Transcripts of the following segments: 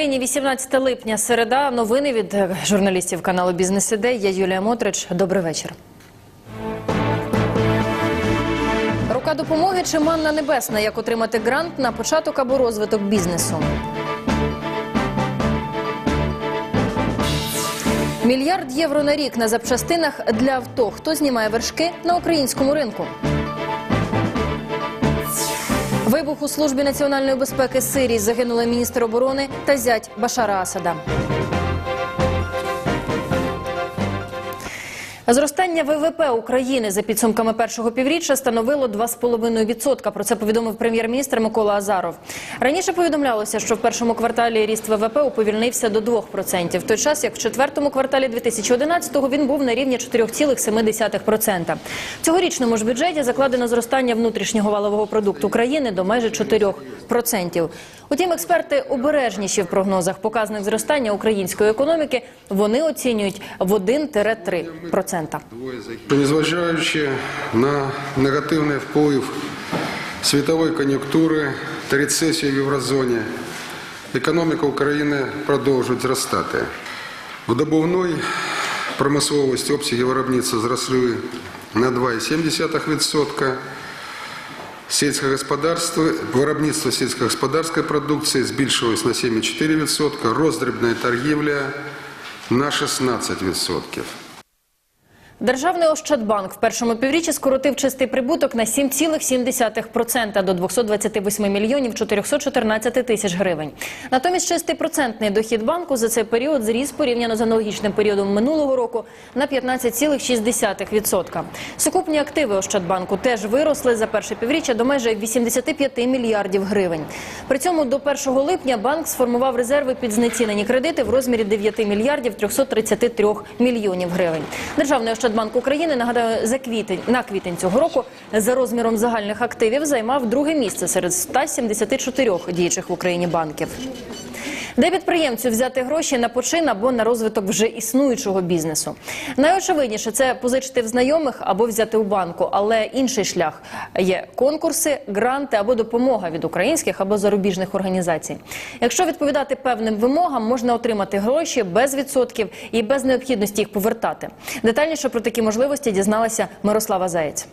Україні 18 липня, середа. Новини від е, журналістів каналу Бізнес Ідей. Я Юлія Мотрич. Добрий вечір. Рука допомоги чи манна небесна. Як отримати грант на початок або розвиток бізнесу. Мільярд євро на рік на запчастинах для авто. Хто знімає вершки на українському ринку? Вибух у службі національної безпеки Сирії загинули міністр оборони та зять Башара Асада. Зростання ВВП України за підсумками першого півріччя становило 2,5%. Про це повідомив прем'єр-міністр Микола Азаров. Раніше повідомлялося, що в першому кварталі ріст ВВП уповільнився до 2%, в той час як в четвертому кварталі 2011-го він був на рівні 4,7%. В цьогорічному ж бюджеті закладено зростання внутрішнього валового продукту країни до майже 4%. Утім, експерти обережніші в прогнозах показник зростання української економіки. Вони оцінюють в 1-3%. Незважаючи на негативний вплив світової кон'юнктури та рецесію в єврозоні, економіка України продовжує зростати. В добувної промисловості обсяги виробництва зросли на 2,7%. Сільське господарство, виробництво сільськогосподарської продукції збільшилось на 7,4%, роздрібна торгівля на 16%. Державний Ощадбанк в першому півріччі скоротив чистий прибуток на 7,7% до 228 мільйонів 414 тисяч гривень. Натомість чистий процентний дохід банку за цей період зріс порівняно з аналогічним періодом минулого року на 15,6%. Сукупні активи Ощадбанку теж виросли за перше півріччя до майже 85 мільярдів гривень. При цьому до 1 липня банк сформував резерви під знецінені кредити в розмірі 9 мільярдів 333 мільйонів гривень. Державний Ощадбанк України нагадаю за квітень на квітень цього року за розміром загальних активів займав друге місце серед 174 діючих в Україні банків. Де підприємцю взяти гроші на почин або на розвиток вже існуючого бізнесу? Найочевидніше це позичити в знайомих або взяти у банку, але інший шлях є конкурси, гранти або допомога від українських або зарубіжних організацій. Якщо відповідати певним вимогам, можна отримати гроші без відсотків і без необхідності їх повертати. Детальніше про такі можливості дізналася Мирослава Заєць.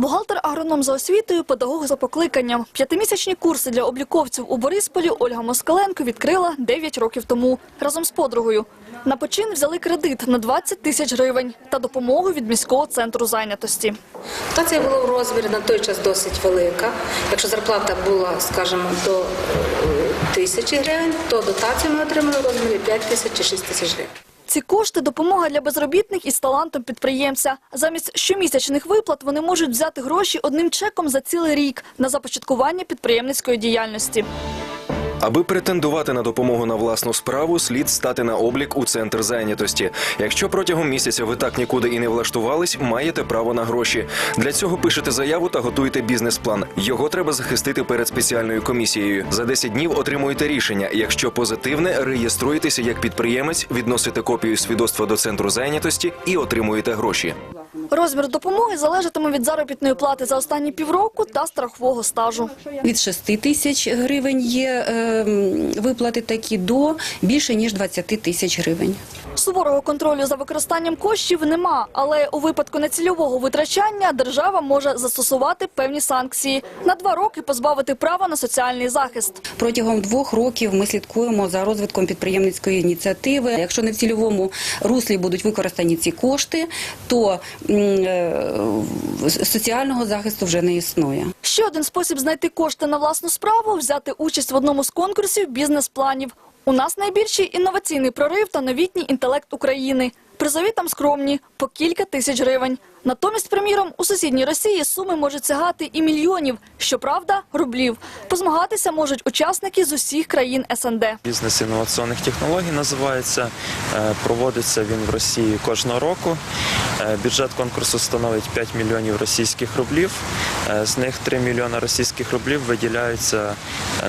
Бухгалтер-агроном за освітою, педагог за покликанням. П'ятимісячні курси для обліковців у Борисполі Ольга Москаленко відкрила 9 років тому разом з подругою. На почин взяли кредит на 20 тисяч гривень та допомогу від міського центру зайнятості. Дотація була в розмірі на той час досить велика. Якщо зарплата була, скажімо, до е, тисячі гривень, то дотацію ми отримали в розмірі 5 тисяч чи 6 тисяч гривень. Ці кошти – допомога для безробітних із талантом підприємця. Замість щомісячних виплат вони можуть взяти гроші одним чеком за цілий рік на започаткування підприємницької діяльності. Аби претендувати на допомогу на власну справу, слід стати на облік у центр зайнятості. Якщо протягом місяця ви так нікуди і не влаштувались, маєте право на гроші. Для цього пишете заяву та готуєте бізнес-план. Його треба захистити перед спеціальною комісією. За 10 днів отримуєте рішення. Якщо позитивне, реєструєтеся як підприємець, відносите копію свідоцтва до центру зайнятості і отримуєте гроші. Розмір допомоги залежатиме від заробітної плати за останні півроку та страхового стажу. Від 6 тисяч гривень є е, виплати такі до більше ніж 20 тисяч гривень. Суворого контролю за використанням коштів нема, але у випадку нецільового витрачання держава може застосувати певні санкції на два роки позбавити права на соціальний захист. Протягом двох років ми слідкуємо за розвитком підприємницької ініціативи. Якщо не в цільовому руслі будуть використані ці кошти, то соціального захисту вже не існує. Ще один спосіб знайти кошти на власну справу взяти участь в одному з конкурсів бізнес-планів. У нас найбільший інноваційний прорив та новітній інтелект України. Призові там скромні по кілька тисяч гривень. Натомість, приміром, у сусідній Росії суми можуть сягати і мільйонів, щоправда, рублів. Позмагатися можуть учасники з усіх країн СНД. Бізнес інноваційних технологій називається. Е, Проводиться він в Росії кожного року. Е, Бюджет конкурсу становить 5 мільйонів російських рублів. Е, З них 3 мільйони російських рублів виділяються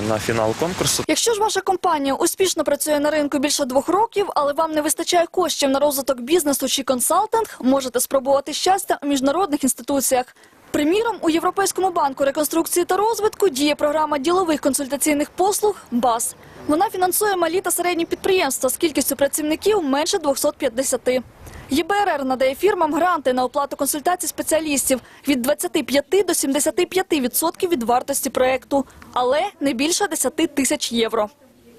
на фінал конкурсу. Якщо ж ваша компанія успішно працює на ринку більше двох років, але вам не вистачає коштів на розвиток бізнесу чи консалтинг, можете спробувати щастя у міжнародних інституціях. Приміром, у Європейському банку реконструкції та розвитку діє програма ділових консультаційних послуг БАС. Вона фінансує малі та середні підприємства з кількістю працівників менше 250. ЄБРР надає фірмам гранти на оплату консультацій спеціалістів від 25 до 75% від вартості проекту, але не більше 10 тисяч євро.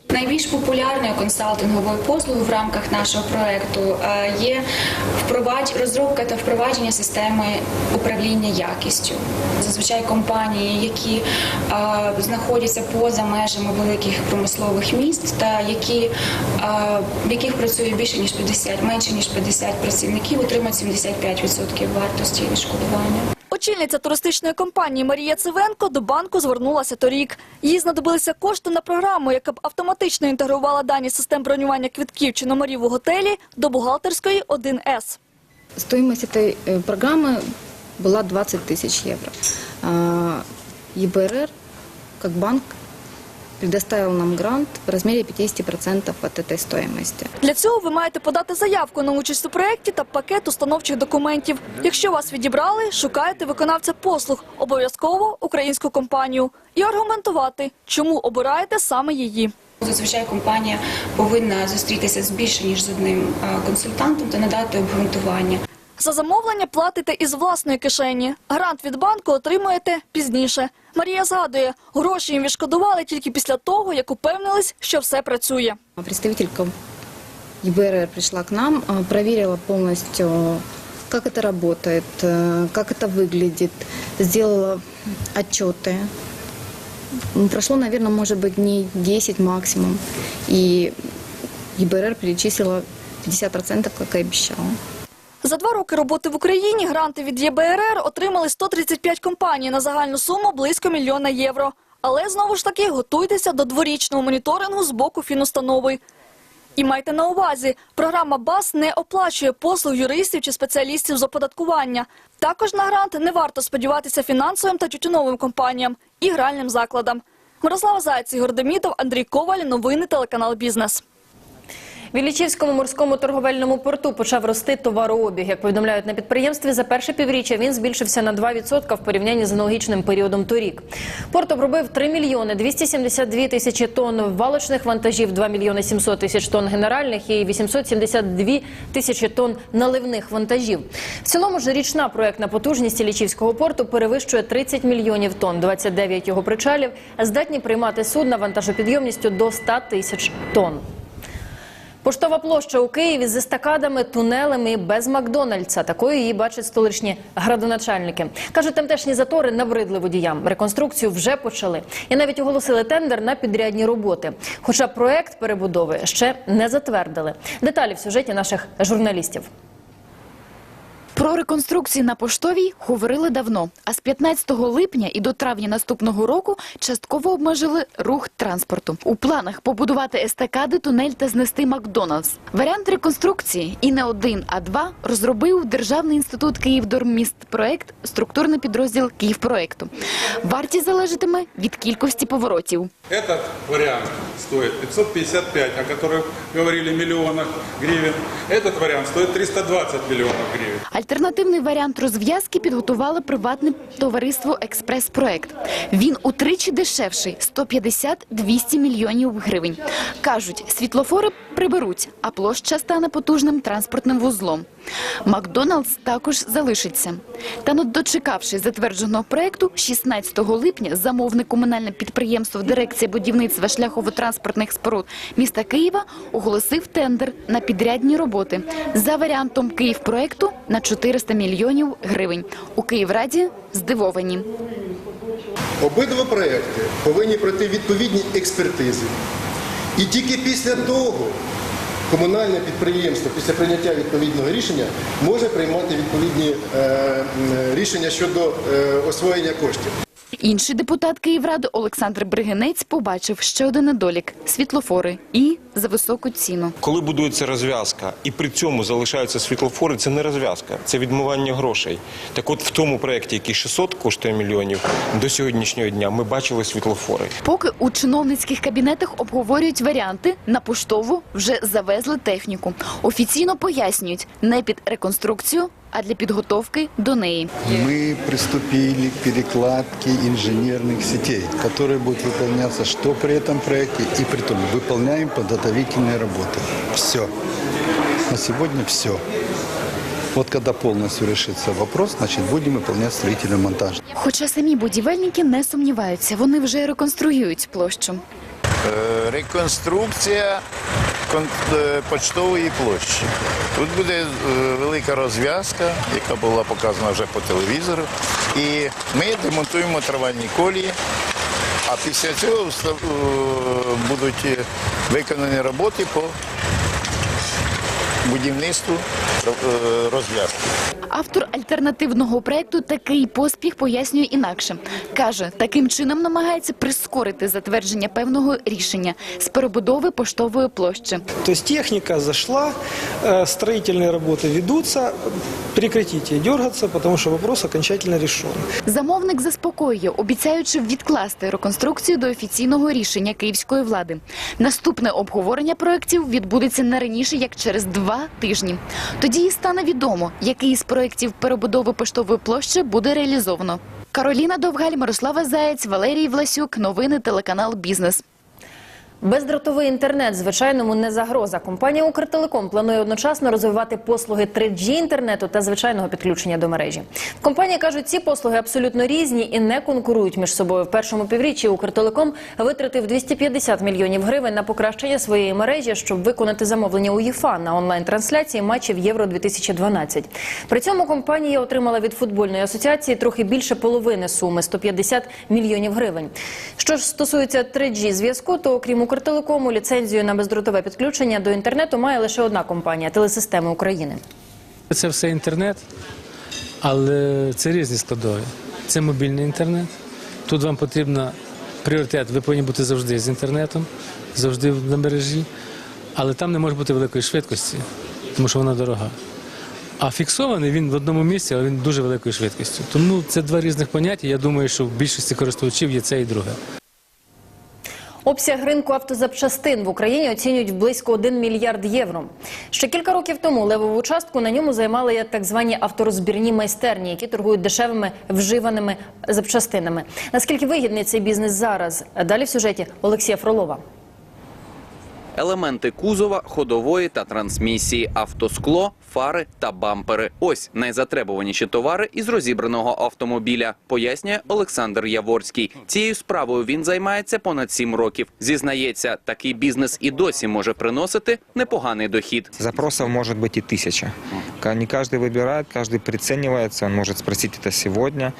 Найбільш популярною консалтинговою послугою в рамках нашого проекту е, є розробка та впровадження системи управління якістю. Зазвичай компанії, які е, знаходяться поза межами великих промислових міст та які, е, в яких працює більше ніж 50, менше ніж 50 працівників, отримують 75% вартості відшкодування. Очільниця туристичної компанії Марія Цивенко до банку звернулася торік. Їй знадобилися кошти на програму, яка б автоматично інтегрувала дані систем бронювання квитків чи номерів у готелі до бухгалтерської 1С. Стоимость этой э, программы была 20 тысяч евро. А, ЕБРР, как банк, предоставил нам грант в размере 50% от этой стоимости. Для цього ви маєте подати заявку на участь у проєкті та пакет установчих документів. Якщо вас відібрали, шукаєте виконавця послуг, обов'язково українську компанію, і аргументувати, чому обираєте саме її. Зазвичай компанія повинна зустрітися з більше ніж з одним консультантом та надати обґрунтування. За замовлення платите із власної кишені. Грант від банку отримуєте пізніше. Марія згадує, гроші їм відшкодували тільки після того, як упевнились, що все працює. Представителька ЕБРР пришла к нам, а, проверила полностью, как это работает, э, как это выглядит, сделала отчеты. М, Прошло, наверное, может быть, дней 10 максимум. И ЕБРР перечислила 50%, как и обещала. За два роки роботи в Україні гранти від ЄБРР отримали 135 компаній на загальну суму близько мільйона євро. Але знову ж таки готуйтеся до дворічного моніторингу з боку фінустанови. І майте на увазі, програма БАС не оплачує послуг юристів чи спеціалістів з оподаткування. Також на грант не варто сподіватися фінансовим та тютюновим компаніям і гральним закладам. Мирослава Зайць, Ігор Демідов, Андрій Коваль. Новини телеканал Бізнес. В Іллічівському морському торговельному порту почав рости товарообіг. Як повідомляють на підприємстві, за перше півріччя він збільшився на 2% в порівнянні з аналогічним періодом торік. Порт обробив 3 мільйони 272 тисячі тонн валочних вантажів, 2 мільйони 700 тисяч тонн генеральних і 872 тисячі тонн наливних вантажів. В цілому ж річна проектна потужність Іллічівського порту перевищує 30 мільйонів тонн. 29 його причалів здатні приймати судна вантажопідйомністю до 100 тисяч тонн. Поштова площа у Києві з естакадами, тунелами і без Макдональдса. Такою її бачать столичні градоначальники. Кажуть, тамтешні затори набридли водіям. Реконструкцію вже почали. І навіть оголосили тендер на підрядні роботи. Хоча проект перебудови ще не затвердили. Деталі в сюжеті наших журналістів. Про реконструкції на поштовій говорили давно. А з 15 липня і до травня наступного року частково обмежили рух транспорту. У планах побудувати естакади, тунель та знести Макдоналдс. Варіант реконструкції і не один, а два розробив Державний інститут Київдорміст проект, структурний підрозділ Київпроекту. Вартість залежатиме від кількості поворотів. Этот вариант стоит 555, о которых говорили миллионах гривен. Этот вариант стоит 320 миллионов гривен. Альтернативний варіант розв'язки підготувало приватне товариство «Експрес-проект». Він утричі дешевший – 150-200 мільйонів гривень. Кажуть, світлофори приберуть, а площа стане потужним транспортним вузлом. Макдоналдс також залишиться. Та не дочекавшись затвердженого проекту, 16 липня замовник комунальне підприємство Дирекція будівництва шляхово-транспортних споруд міста Києва оголосив тендер на підрядні роботи за варіантом Київпроекту на 400 мільйонів гривень. У Київраді здивовані. Обидва проекти повинні пройти відповідні експертизи. І тільки після того комунальне підприємство, після прийняття відповідного рішення, може приймати відповідні е, рішення щодо е, освоєння коштів. Інший депутат Київради Олександр Бригинець побачив ще один недолік – світлофори і за високу ціну. Коли будується розв'язка і при цьому залишаються світлофори, це не розв'язка, це відмивання грошей. Так от в тому проєкті, який 600 коштує мільйонів, до сьогоднішнього дня ми бачили світлофори. Поки у чиновницьких кабінетах обговорюють варіанти, на поштову вже завезли техніку. Офіційно пояснюють, не під реконструкцію, а для підготовки до неї. Мы приступили к перекладке инженерных сетей, которые будут выполняться что при этом проекте и при том выполняем подготовительные работы. Все. На сегодня все. Вот когда полностью решится вопрос, значит будем выполнять строительный монтаж. Хоча самі будівельники не сумніваються, вони вже реконструюють площу. Е, реконструкція кон- е, почтової площі. Тут буде е, велика розв'язка, яка була показана вже по телевізору. І ми демонтуємо травальні колії, а після цього е, будуть е, виконані роботи по будівництву е, розв'язки. Автор альтернативного проекту такий поспіх пояснює інакше. Каже, таким чином намагається прискорити затвердження певного рішення з перебудови поштової площі. То есть техника зашла, э, строительные работы ведутся, прекратите дергаться, потому что вопрос окончательно решен. Замовник заспокоює, обіцяючи відкласти реконструкцію до офіційного рішення київської влади. Наступне обговорення проєктів відбудеться не раніше, як через два тижні. Тоді і стане відомо, який з проєктів перебудови поштової площі буде реалізовано. Кароліна Довгаль, Мирослава Заєць, Валерій Власюк. Новини телеканал Бізнес. Бездротовий інтернет звичайному не загроза. Компанія Укртелеком планує одночасно розвивати послуги 3G інтернету та звичайного підключення до мережі. В компанії кажуть, ці послуги абсолютно різні і не конкурують між собою. В першому півріччі Укртелеком витратив 250 мільйонів гривень на покращення своєї мережі, щоб виконати замовлення УЄФА на онлайн-трансляції матчів Євро 2012 При цьому компанія отримала від футбольної асоціації трохи більше половини суми 150 мільйонів гривень. Що ж стосується 3G зв'язку, то окрім Укртелекому ліцензію на бездротове підключення до інтернету має лише одна компанія Телесистеми України. Це все інтернет, але це різні складові. Це мобільний інтернет. Тут вам потрібно пріоритет. Ви повинні бути завжди з інтернетом, завжди на мережі, але там не може бути великої швидкості, тому що вона дорога. А фіксований він в одному місці, але він дуже великою швидкістю. Тому це два різних поняття. Я думаю, що в більшості користувачів є це і друге. Обсяг ринку автозапчастин в Україні оцінюють в близько 1 мільярд євро. Ще кілька років тому левову частку на ньому займали так звані авторозбірні майстерні, які торгують дешевими вживаними запчастинами. Наскільки вигідний цей бізнес зараз? Далі в сюжеті Олексія Фролова. Елементи кузова, ходової та трансмісії, автоскло, фари та бампери. Ось найзатребуваніші товари із розібраного автомобіля, пояснює Олександр Яворський. Цією справою він займається понад сім років. Зізнається, такий бізнес і досі може приносити непоганий дохід. Запросов может быть и тысяча. Ка- Не каждый выбирает, каждый приценивается. Он может спросить это сегодня,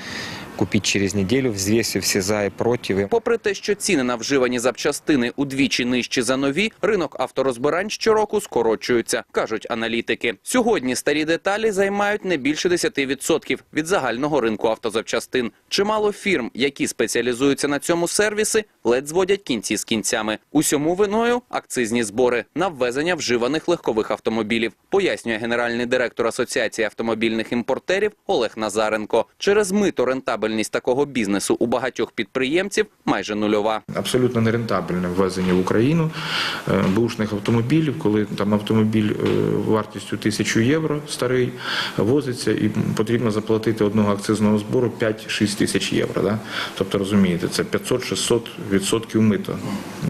купить через неделю, взвесив все за и против. Попри те, що ціни на вживані запчастини удвічі нижчі за нові, ринок авторозбирань щороку скорочується, кажуть аналітики. Сьогодні старі деталі займають не більше 10% від загального ринку автозапчастин. Чимало фірм, які спеціалізуються на цьому сервіси, ледь зводять кінці з кінцями. Усьому виною акцизні збори на ввезення вживаних легкових автомобілів, пояснює генеральний директор Асоціації автомобільних імпортерів Олег Назаренко. Через мито рентабельність такого бізнесу у багатьох підприємців майже нульова. абсолютно нерентабельне ввезення в Україну е, бушних автомобілів, коли там автомобіль е, вартістю тисячу євро старий возиться і потрібно заплатити одного акцизного збору 5-6 тисяч євро. Тобто розумієте, це 500-600 відсотків мита.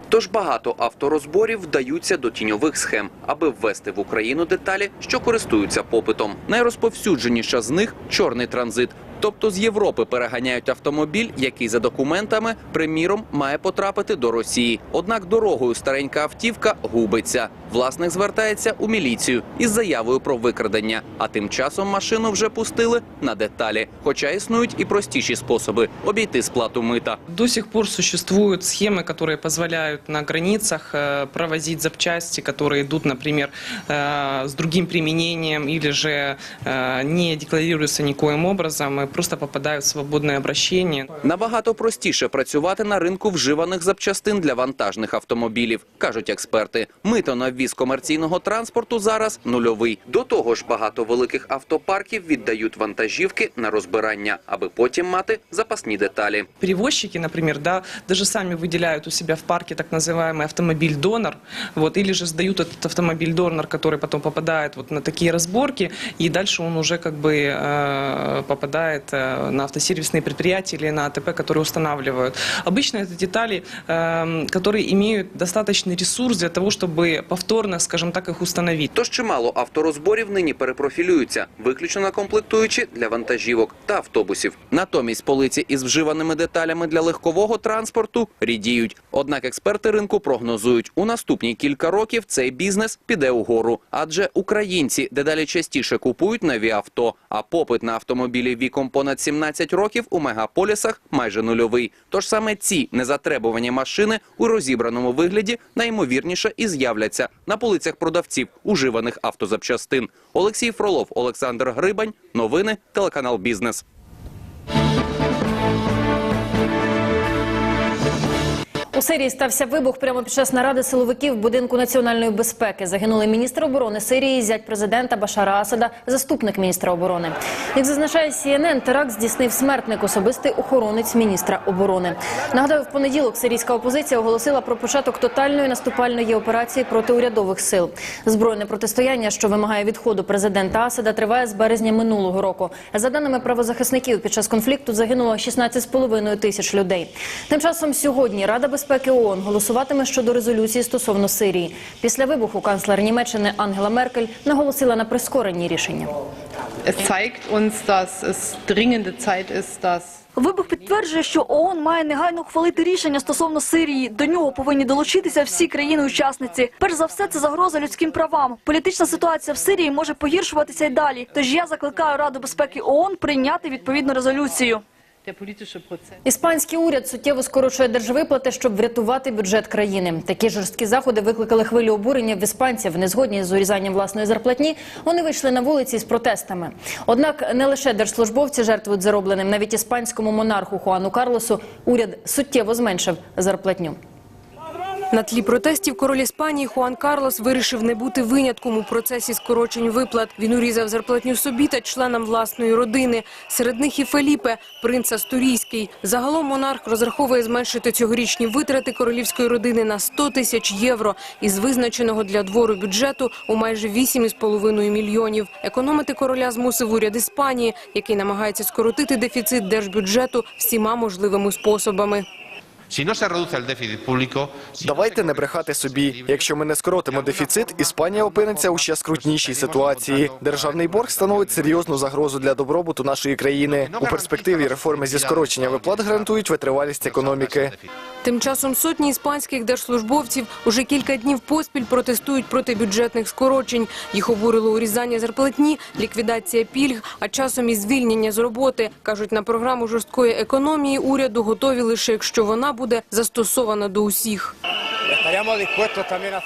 Тож багато авторозборів вдаються до тіньових схем, аби ввести в Україну деталі, що користуються попитом. Найрозповсюдженіша з них чорний транзит. Тобто з Європи переганяють автомобіль, який за документами, приміром, має потрапити до Росії. Однак дорогою старенька автівка губиться. Власник звертається у міліцію із заявою про викрадення. А тим часом машину вже пустили на деталі. Хоча існують і простіші способи обійти сплату мита. До сих пор существуют схемы, которые позволяют на границах э, провозить запчасти, которые идут, например, э, с другим применением или же э, не декларируются никоим образом и просто попадают в свободное обращение. Набагато простіше працювати на ринку вживаних запчастин для вантажних автомобілів, кажуть експерти. Мито на ввіз Девіз комерційного транспорту зараз нульовий. До того ж, багато великих автопарків віддають вантажівки на розбирання, аби потім мати запасні деталі. Перевозчики, например, да, даже сами выделяют у себя в парке так называемый автомобиль-донор, вот, или же сдают этот автомобиль-донор, который потом попадает вот на такие разборки, и дальше он уже как бы э, попадает э, на автосервисные предприятия или на АТП, которые устанавливают. Обычно это детали, эм, которые имеют достаточный ресурс для того, чтобы повторно, скажем так, их установить. Тож чимало авторозборів нині перепрофілюються, виключно на комплектуючі для вантажівок та автобусів. Натомість полиці із вживаними деталями для легкового транспорту рідіють. Однак експерти ринку прогнозують, у наступні кілька років цей бізнес піде угору. Адже українці дедалі частіше купують нові авто, а попит на автомобілі віком понад 17 років у мегаполісах майже нульовий. Тож саме ці незатребувані машини у розібраному вигляді найімовірніше і з'являться на полицях продавців уживаних автозапчастин. Олексій Фролов, Олександр Грибань. Новини телеканал Бізнес. У Сирії стався вибух прямо під час наради силовиків будинку національної безпеки. Загинули міністр оборони Сирії, зять президента Башара Асада, заступник міністра оборони. Як зазначає CNN, теракт здійснив смертник, особистий охоронець міністра оборони. Нагадаю, в понеділок сирійська опозиція оголосила про початок тотальної наступальної операції проти урядових сил. Збройне протистояння, що вимагає відходу президента Асада, триває з березня минулого року. За даними правозахисників, під час конфлікту загинуло 16,5 тисяч людей. Тим часом сьогодні Рада безпеки ООН голосуватиме щодо резолюції стосовно Сирії. Після вибуху канцлер Німеччини Ангела Меркель наголосила на прискоренні рішення. Вибух підтверджує, що ООН має негайно ухвалити рішення стосовно Сирії. До нього повинні долучитися всі країни-учасниці. Перш за все, це загроза людським правам. Політична ситуація в Сирії може погіршуватися й далі. Тож я закликаю Раду безпеки ООН прийняти відповідну резолюцію. Іспанський уряд суттєво скорочує держвиплати, щоб врятувати бюджет країни. Такі жорсткі заходи викликали хвилю обурення в іспанців. Незгодні з урізанням власної зарплатні. Вони вийшли на вулиці з протестами. Однак не лише держслужбовці жертвують заробленим, навіть іспанському монарху Хуану Карлосу уряд суттєво зменшив зарплатню. На тлі протестів король Іспанії Хуан Карлос вирішив не бути винятком у процесі скорочень виплат. Він урізав зарплатню собі та членам власної родини. Серед них і Феліпе, принц Астурійський. Загалом монарх розраховує зменшити цьогорічні витрати королівської родини на 100 тисяч євро із визначеного для двору бюджету у майже 8,5 мільйонів. Економити короля змусив уряд Іспанії, який намагається скоротити дефіцит держбюджету всіма можливими способами. Давайте не брехати собі. Якщо ми не скоротимо дефіцит, Іспанія опиниться у ще скрутнішій ситуації. Державний борг становить серйозну загрозу для добробуту нашої країни. У перспективі реформи зі скорочення виплат гарантують витривалість економіки. Тим часом сотні іспанських держслужбовців уже кілька днів поспіль протестують проти бюджетних скорочень. Їх обурило урізання зарплатні, ліквідація пільг, а часом і звільнення з роботи. Кажуть, на програму жорсткої економії уряду готові лише якщо вона буде застосована до усіх.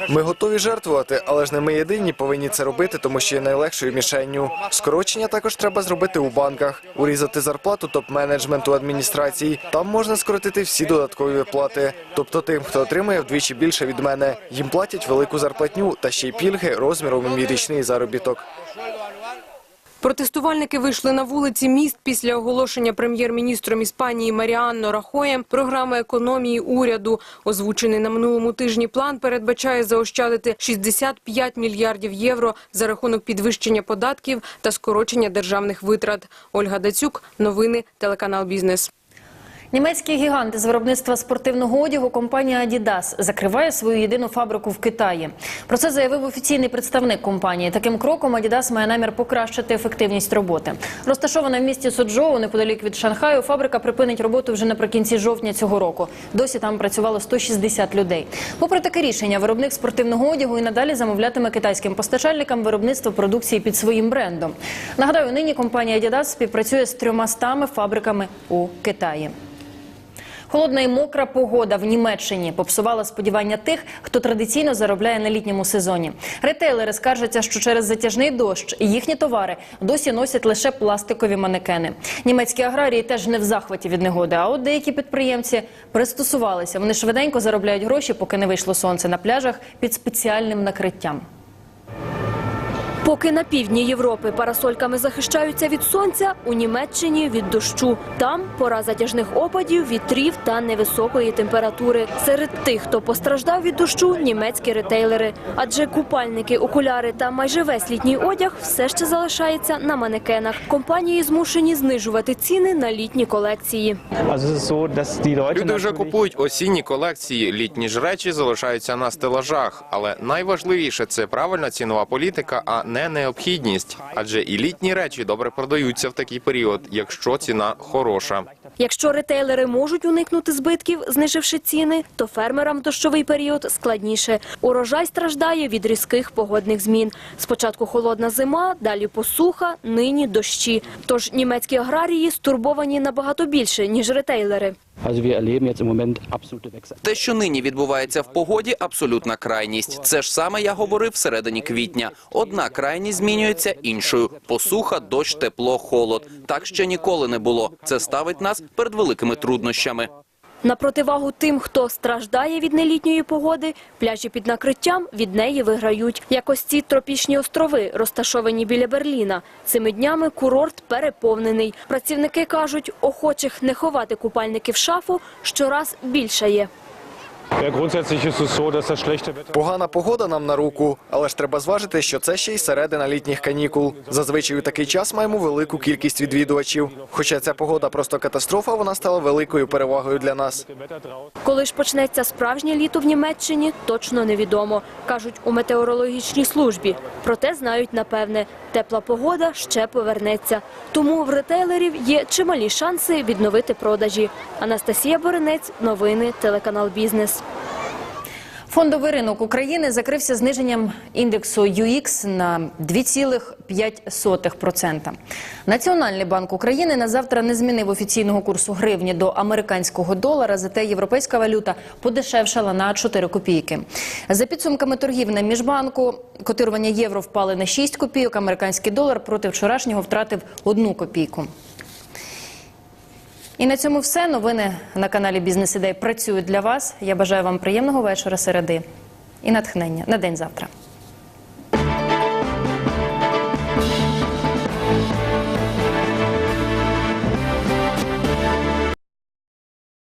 Ми готові жертвувати, але ж не ми єдині повинні це робити, тому що є найлегшою мішенню. Скорочення також треба зробити у банках, урізати зарплату топ-менеджменту адміністрацій. Там можна скоротити всі додаткові виплати. Тобто тим, хто отримує вдвічі більше від мене, їм платять велику зарплатню та ще й пільги розміром у мій річний заробіток. Протестувальники вийшли на вулиці міст після оголошення прем'єр-міністром Іспанії Маріанно Рахоєм програми економії уряду. Озвучений на минулому тижні план передбачає заощадити 65 мільярдів євро за рахунок підвищення податків та скорочення державних витрат. Ольга Дацюк, новини, телеканал Бізнес. Німецький гігант з виробництва спортивного одягу компанія Adidas закриває свою єдину фабрику в Китаї. Про це заявив офіційний представник компанії. Таким кроком Adidas має намір покращити ефективність роботи. Розташована в місті Суджоу, неподалік від Шанхаю, фабрика припинить роботу вже наприкінці жовтня цього року. Досі там працювало 160 людей. Попри таке рішення, виробник спортивного одягу і надалі замовлятиме китайським постачальникам виробництво продукції під своїм брендом. Нагадаю, нині компанія Adidas співпрацює з трьома стами фабриками у Китаї. Холодна і мокра погода в Німеччині попсувала сподівання тих, хто традиційно заробляє на літньому сезоні. Ретейлери скаржаться, що через затяжний дощ їхні товари досі носять лише пластикові манекени. Німецькі аграрії теж не в захваті від негоди. А от деякі підприємці пристосувалися. Вони швиденько заробляють гроші, поки не вийшло сонце на пляжах під спеціальним накриттям. Поки на півдні Європи парасольками захищаються від сонця, у Німеччині від дощу. Там пора затяжних опадів, вітрів та невисокої температури. Серед тих, хто постраждав від дощу, німецькі ретейлери. Адже купальники, окуляри та майже весь літній одяг все ще залишається на манекенах. Компанії змушені знижувати ціни на літні колекції. Люди вже купують осінні колекції. Літні ж речі залишаються на стелажах. Але найважливіше це правильна цінова політика, а не необхідність. Адже і літні речі добре продаються в такий період, якщо ціна хороша. Якщо ретейлери можуть уникнути збитків, зниживши ціни, то фермерам дощовий період складніше. Урожай страждає від різких погодних змін. Спочатку холодна зима, далі посуха, нині дощі. Тож німецькі аграрії стурбовані набагато більше, ніж ретейлери. Те, що нині відбувається в погоді, абсолютна крайність. Це ж саме я говорив всередині квітня. Одна крайність змінюється іншою: посуха, дощ, тепло, холод. Так ще ніколи не було. Це ставить нас перед великими труднощами. На противагу тим, хто страждає від нелітньої погоди, пляжі під накриттям від неї виграють. Як ось ці тропічні острови, розташовані біля Берліна. Цими днями курорт переповнений. Працівники кажуть, охочих не ховати купальники в шафу щораз більше є. Погана погода нам на руку, але ж треба зважити, що це ще й середина літніх канікул. Зазвичай у такий час маємо велику кількість відвідувачів. Хоча ця погода просто катастрофа, вона стала великою перевагою для нас. Коли ж почнеться справжнє літо в Німеччині, точно невідомо, кажуть у метеорологічній службі. Проте знають напевне, тепла погода ще повернеться. Тому в ретейлерів є чималі шанси відновити продажі. Анастасія Боренець, новини, телеканал Бізнес. Фондовий ринок України закрився зниженням індексу UX на 2,5%. Національний банк України на завтра не змінив офіційного курсу гривні до американського долара, зате європейська валюта подешевшала на 4 копійки. За підсумками торгів на міжбанку, котирування євро впали на 6 копійок, американський долар проти вчорашнього втратив 1 копійку. І на цьому все. Новини на каналі Бізнес Ідей працюють для вас. Я бажаю вам приємного вечора середи і натхнення на день завтра.